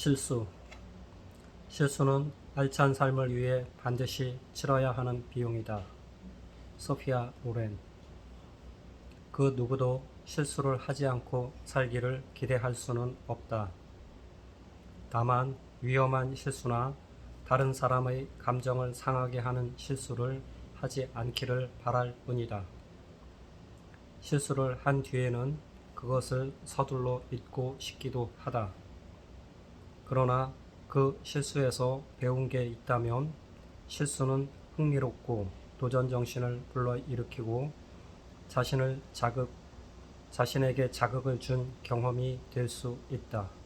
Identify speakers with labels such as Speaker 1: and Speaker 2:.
Speaker 1: 실수. 실수는 알찬 삶을 위해 반드시 치러야 하는 비용이다. 소피아 로렌. 그 누구도 실수를 하지 않고 살기를 기대할 수는 없다. 다만 위험한 실수나 다른 사람의 감정을 상하게 하는 실수를 하지 않기를 바랄 뿐이다. 실수를 한 뒤에는 그것을 서둘러 잊고 싶기도 하다. 그러나 그 실수에서 배운 게 있다면 실수는 흥미롭고 도전 정신을 불러일으키고 자신을 자극, 자신에게 자극을 준 경험이 될 수 있다.